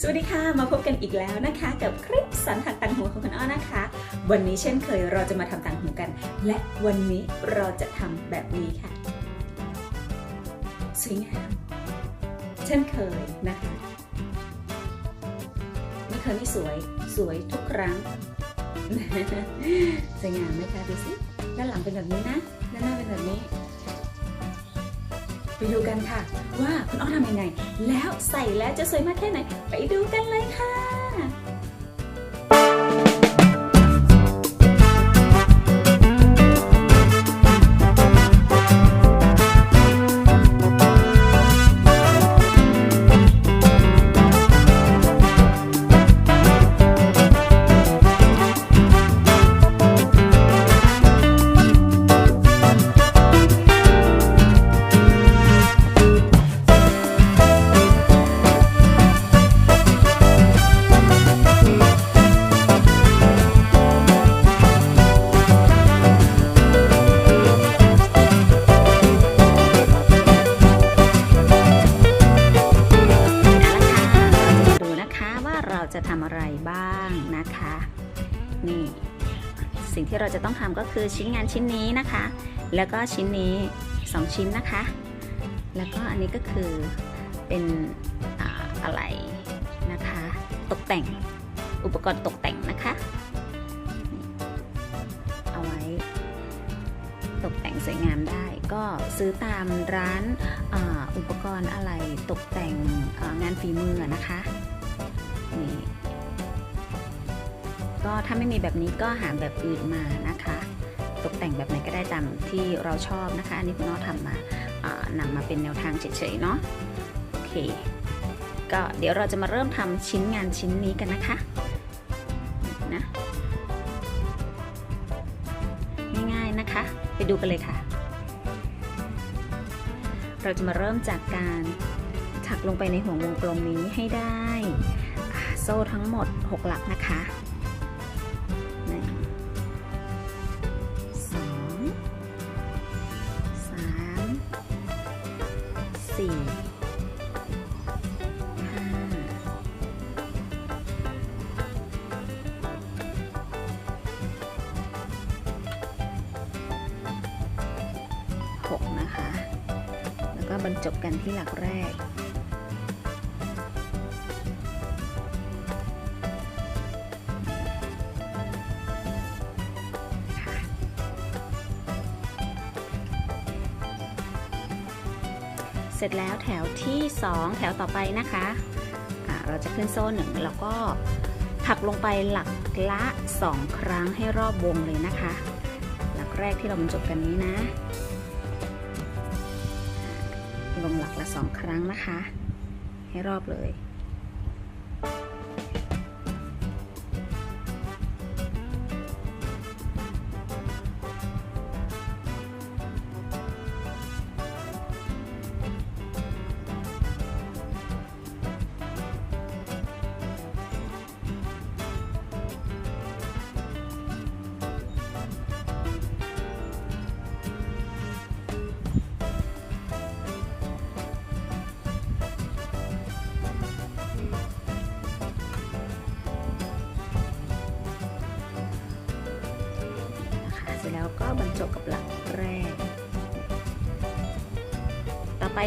สวัสดีค่ะ มาพบกันอีกแล้วนะคะ กับคลิปสันถักต่างหูของคุณอ้อนะคะ วันนี้เช่นเคยเราจะมาทำต่างหูกัน และวันนี้เราจะทำแบบนี้ค่ะ สวยงามเช่นเคยนะคะไม่เคยไม่สวยสวยทุกครั้งสวยงามไหมคะดูสิด้านหลังเป็นแบบนี้นะด้านหน้าเป็นแบบนี้ ไปดูกันค่ะ ว่าคุณอ้อทำยังไง แล้วใส่แล้วจะสวยมากแค่ไหน ไปดูกันเลยค่ะ ต้องทำก็คือชิ้นงานชิ้นนี้นะคะ แล้วก็ชิ้นนี้ 2 ชิ้นนะคะ แล้วก็อันนี้ก็คือเป็นอาอะไรนะคะ ตกแต่งอุปกรณ์ตกแต่งนะคะ เอาไว้ ตกแต่งสวยงามได้ ก็ซื้อตามร้านอ,อุปกรณ์อะไรตกแต่งงานฝีมือนะคะนี่ ก็ถ้าไม่มีแบบนี้ก็หาแบบอื่นมานะคะ ตกแต่งแบบไหนก็ได้ตามที่เราชอบนะคะ อันนี้คุณน้อทำมาานำมาเป็นแนวทางเฉยๆเนาะโอเค ก็เดี๋ยวเราจะมาเริ่มทำชิ้นงานชิ้นนี้กันนะคะนะง่ายๆนะคะ ไปดูกันเลยค่ะ เราจะมาเริ่มจากการถักลงไปในห่วงวงกลมนี้ให้ได้โซ่ทั้งหมด 6 หลักนะคะ เสร็จแล้วแถวที่ 2 แถวต่อไปนะคะะเราจะขึ้นโซ่หนึ่งแล้วก็ถักลงไปหลักละ 2 ครั้งให้รอบวงเลยนะคะ หลักแรกที่เราบรรจบกันนี้นะ ลงหลักละ 2 ครั้งนะคะ ให้รอบเลย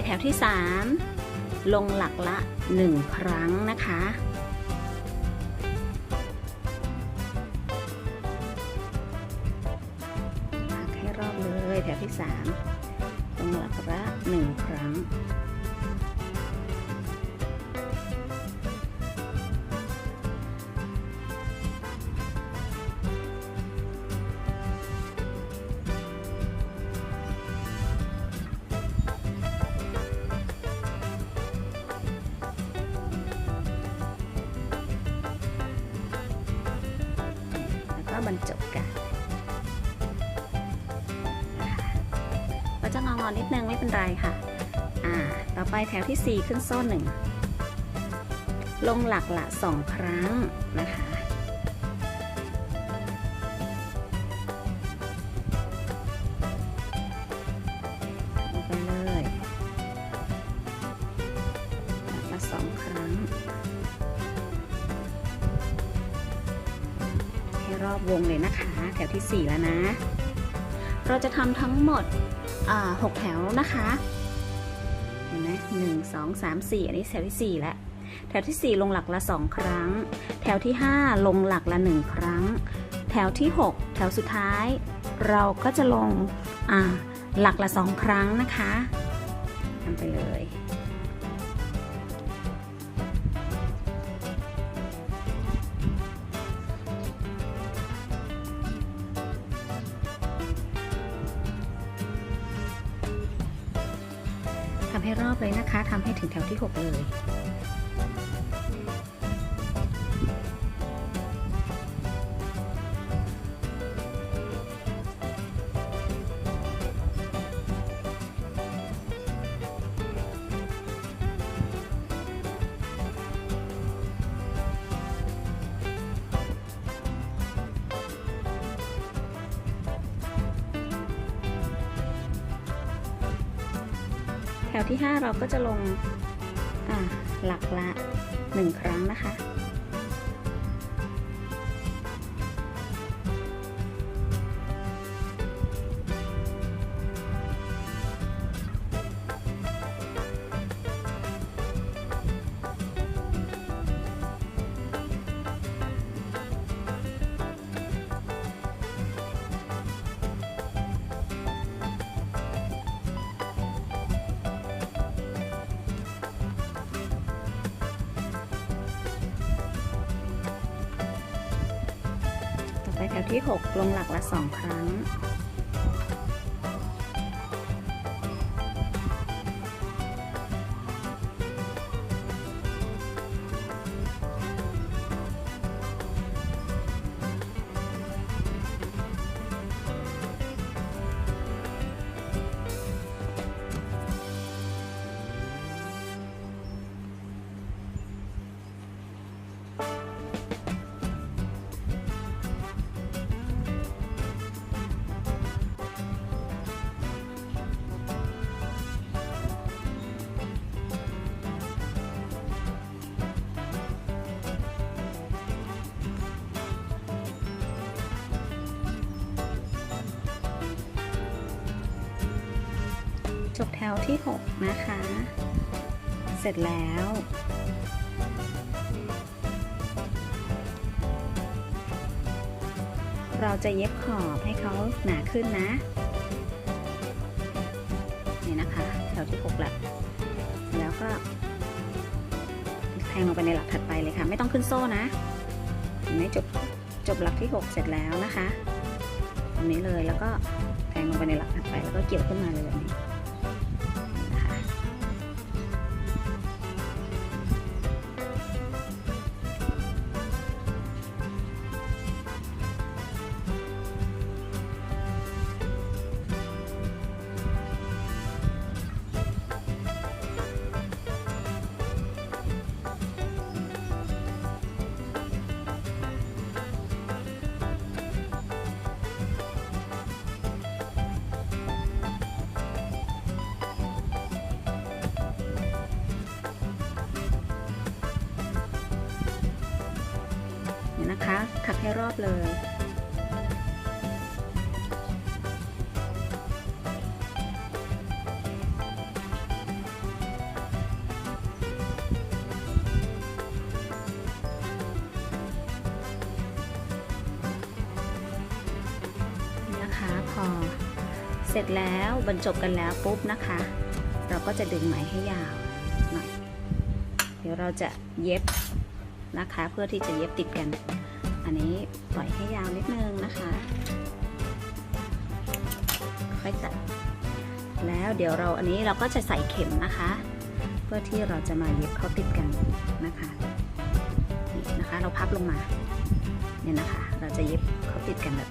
แถวที่ 3 ลงหลักละ 1 ครั้งนะคะถักให้รอบเลยแถวที่ 3 ลงหลักละ 1 ครั้ง แถวที่ 4 ขึ้นโซ่หนึ่งลงหลักละ 2 ครั้งนะคะ ลงไปเลยลักละครั้ง ให้รอบวงเลยนะคะ แถวที่ 4 แล้วนะ เราจะทำทั้งหมด 6 แถวนะคะ เห็นไหมหนึ่งสองสามสี่อันนี้แถวที่ 4 แล้ว แถวทีสี่ 4 ลงหลักละ 2 ครั้ง แถวที่ 5 ลงหลักละ 1 ครั้ง แถวที่ 6 แถวสุดท้าย เราก็จะลงอ่าหลักละ 2 ครั้งนะคะทำไปเลย ให้รอบเลยนะคะทำให้ถึงแถวที่ 6 เลย แถวที่ 5 เราก็จะลงอ่าหลักละ 1 ครั้งนะคะ ลงหลักละ2ครั้ง จบแถวที่ 6 นะคะ เสร็จแล้ว เราจะเย็บขอบให้เขาหนาขึ้นนะ นี่นะคะ แถวที่ 6ล้วแล้วก็แทงลงไปในหลักถัดไปเลยค่ะ ไม่ต้องขึ้นโซ่นะเห็นไหมจบจบหลักที่ 6 เสร็จแล้วนะคะ ตรงนี้เลยแล้วก็แทงลงไปในหลักถัดไปแล้วก็เกี่ยวขึ้นมาเลยแบบนี้ เสร็จแล้วบรรจบกันแล้วปุ๊บนะคะ เราก็จะดึงไหมให้ยาวหน่อยเดี๋ยวเราจะเย็บนะคะ เพื่อที่จะเย็บติดกัน อันนี้ปล่อยให้ยาวนิดนึงนะคะค่อยตัดแล้วเดี๋ยวเราอันนี้เราก็จะใส่เข็มนะคะ เพื่อที่เราจะมาเย็บเข้าติดกันนะคะนี่นะคะ เราพับลงมาเนี่ยนะคะ เราจะเย็บเข้าติดกันแบบ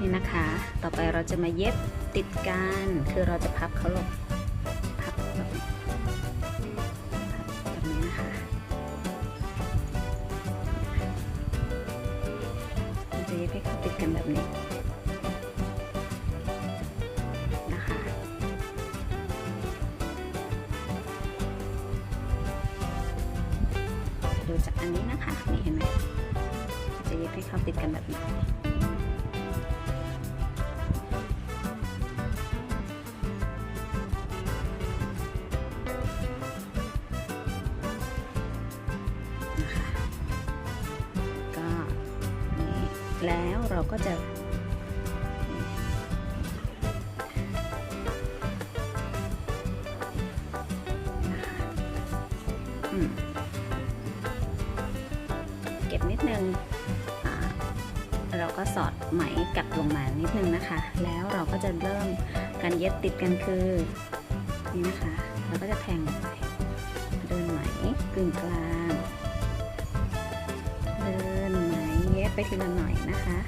นี่นะคะ ต่อไปเราจะมาเย็บติดกัน คือเราจะพับเขาลง แล้วเราก็จะเก็บนิดนึงเราก็สอดไหมกลับลงมานิดนึงนะคะ แล้วเราก็จะเริ่มการเย็บติดกันคือนี่นะคะ เราก็จะแทงลงไปเดินไหมกึ่งกลาง ไปทีละหน่อยนะคะ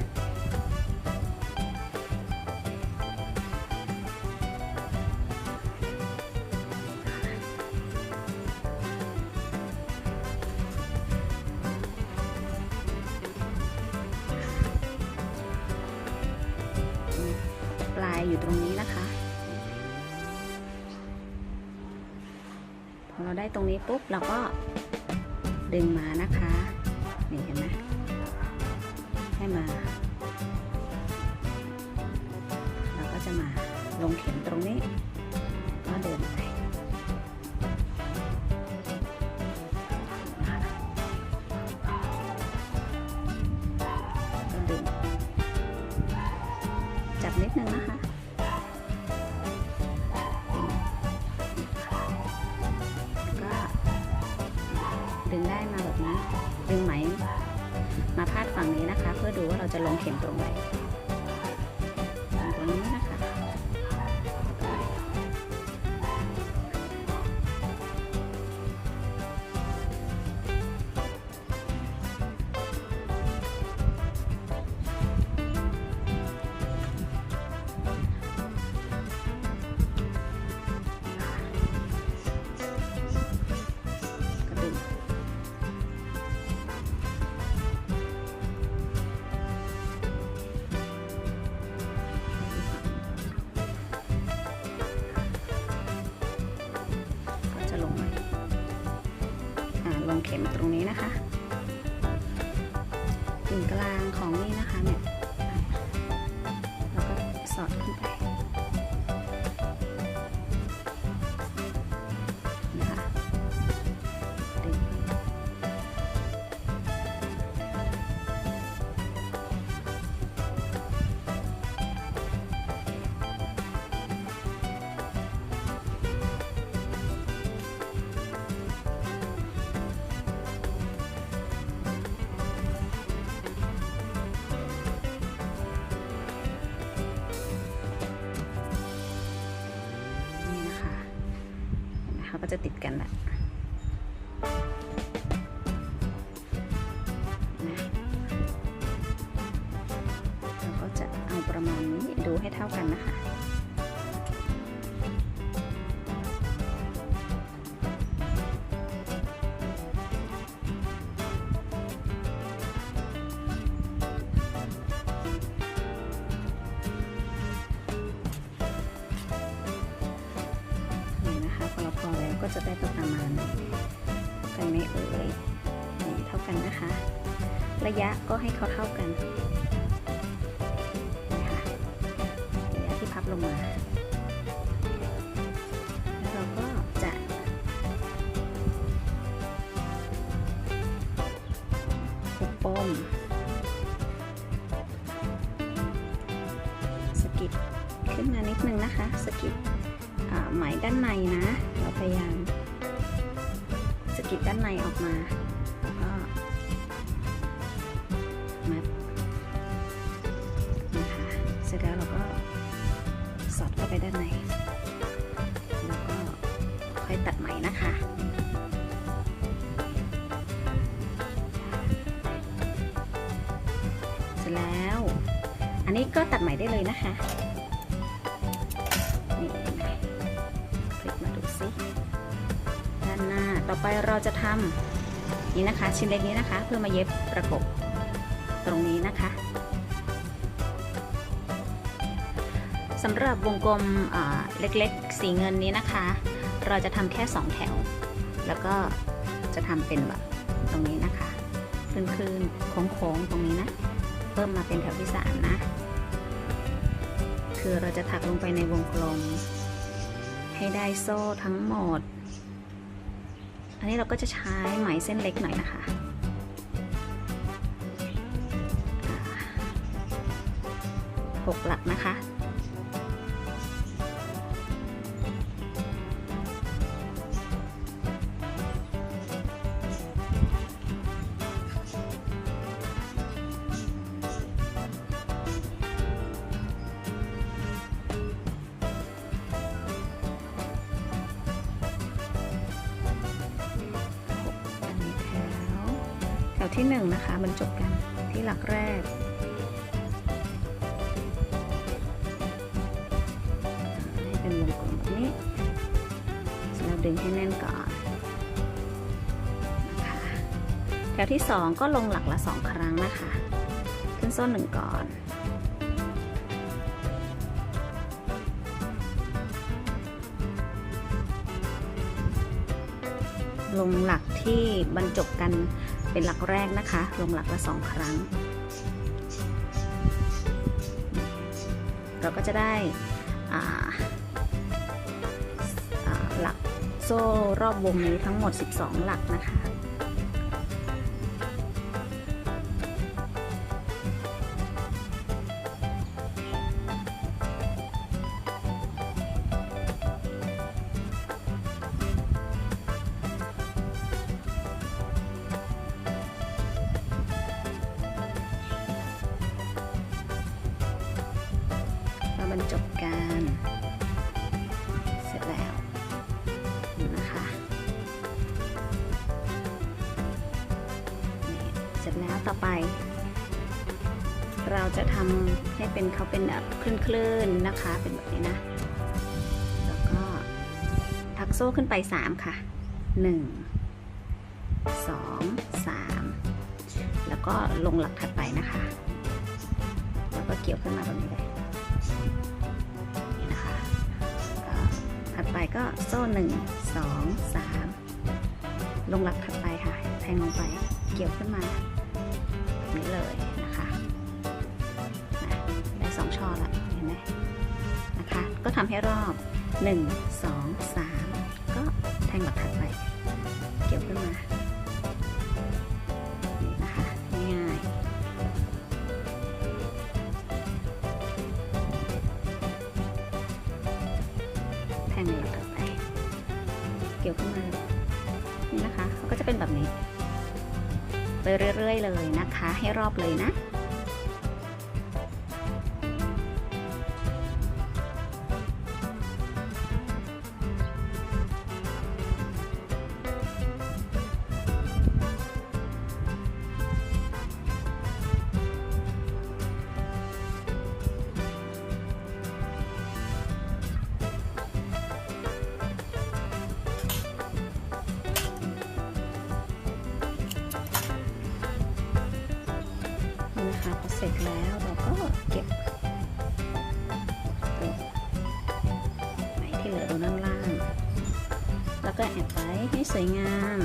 ปลายอยู่ตรงนี้นะคะ พอเราได้ตรงนี้ปุ๊บเราก็ดึงมานะคะ นี่เห็นไหม ใดูว่าเราจะลงเข็มตรงไหน เข็มตรงนี้นะคะกึ่งกลางของนี่นะคะเนี่ย ก็จะติดกันแหละ ก็จะได้ประมาณกันไหม่เอ่ยเท่ากันนะคะ ระยะก็ให้เขาเท่ากันนะคะระยะที่พับลงมา สอดเข้าไปด้านใน แล้วก็ค่อยตัดไหมนะคะเสร็จแล้ว อันนี้ก็ตัดไหมได้เลยนะคะนี่นไหมคลิกมาดูซิด้านหน้าต่อไปเราจะทำนี่นะคะชิ้นเล็กนี้นะคะ เพื่อมาเย็บประกบตรงนี้นะคะ สำหรับวงกลมเล็กๆ สีเงินนี้นะคะ เราจะทำแค่ 2 แถว แล้วก็จะทำเป็นแบบตรงนี้นะคะขึ้นขึ้นโค้งโค้งๆตรงนี้นะ เพิ่มมาเป็นแถวที่สามนะ คือเราจะถักลงไปในวงกลม ให้ได้โซ่ทั้งหมด อันนี้เราก็จะใช้ไหมเส้นเล็กหน่อยนะคะหกหลักนะคะ แถวที่หนึ่งนะคะบรรจบกันที่หลักแรก ให้เป็นวงกลมแบบนี้เสร็จแล้วดึงให้แน่นก่อนนะคะแถวที่สองก็ลงหลักละสองครั้งนะคะ ขึ้นโซ่หนึ่งก่อน ลงหลักที่บรรจบกัน เป็นหลักแรกนะคะ ลงหลักละสองครั้ง เราก็จะได้หลักโซ่รอบวงนี้ทั้งหมด 12 หลักนะคะ โซ่ขึ้นไป 3 ค่ะ 1 2 3 แล้วก็ลงหลักถัดไปนะคะ แล้วก็เกี่ยวขึ้นมาแบบนี้เลยนี่นะคะถัดไปก็โซ่ 1 2 3 ลงหลักถัดไปค่ะ แทงลงไปเกี่ยวขึ้นมาแบบนี้เลยนะคะได้สองช่อละเห็นไหมนะคะ ก็ทำให้รอบ 1 2 3 หลักถัดไปเกี่ยวขึ้นมานี่นะคะง่ายๆแทงหลักถัดไป เกี่ยวขึ้นมานี่นะคะ ก็จะเป็นแบบนี้ ไปเรื่อยๆเลยนะคะ ให้รอบเลยนะ นะคะพอเสร็จแล้วเราก็เก็บตัวไหมที่เหลือตรงด้านล่าง แล้วก็แอบไว้ให้สวยงาม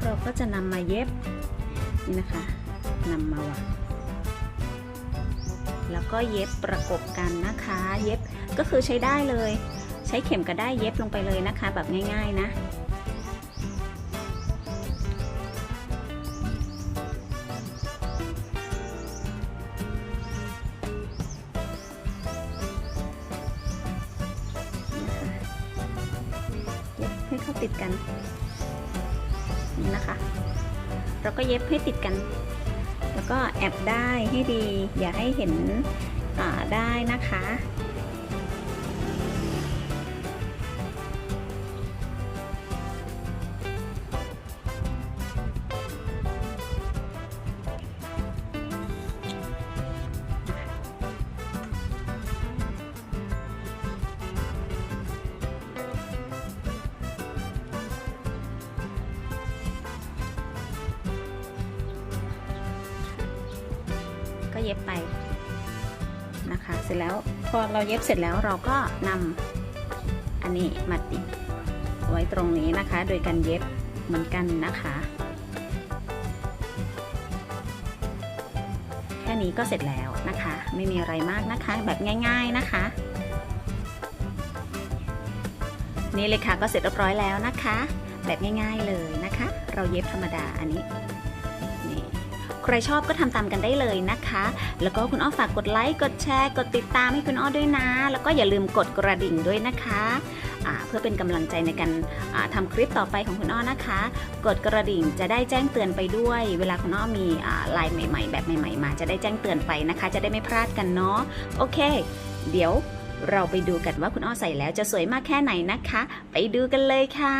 เสร็จแล้วเราก็จะนำมาเย็บนี่นะคะนำมาวางแล้วก็เย็บประกบกันนะคะ เย็บก็คือใช้ได้เลย ใช้เข็มก็ได้เย็บลงไปเลยนะคะ แบบง่าย ๆ นะ เย็บให้ติดกัน แล้วก็แอบได้ให้ดี อย่าให้เห็น พอเราเย็บเสร็จแล้วเราก็นำอันนี้มาติดไว้ตรงนี้นะคะ โดยการเย็บเหมือนกันนะคะ แค่นี้ก็เสร็จแล้วนะคะ ไม่มีอะไรมากนะคะ แบบง่าย ๆนะคะ นี่เลยค่ะก็เสร็จเรียบร้อยแล้วนะคะ แบบง่าย ๆเลยนะคะ เราเย็บธรรมดาอันนี้ ใครชอบก็ทำตามกันได้เลยนะคะ แล้วก็คุณอ้อฝากกดไลค์กดแชร์ กดติดตามให้คุณอ้อด้วยนะ แล้วก็อย่าลืมกดกระดิ่งด้วยนะคะเพื่อเป็นกำลังใจในการอ่าทำคลิปต่อไปของคุณอ้อนะคะ กดกระดิ่งจะได้แจ้งเตือนไปด้วย เวลาคุณอ้อมีอ่าไลน์ใหม่ ๆ แบบใหม่ ๆ มา จะได้แจ้งเตือนไปนะคะ จะได้ไม่พลาดกันเนาะโอเค เดี๋ยวเราไปดูกันว่าคุณอ้อใส่แล้วจะสวยมากแค่ไหนนะคะ ไปดูกันเลยค่ะ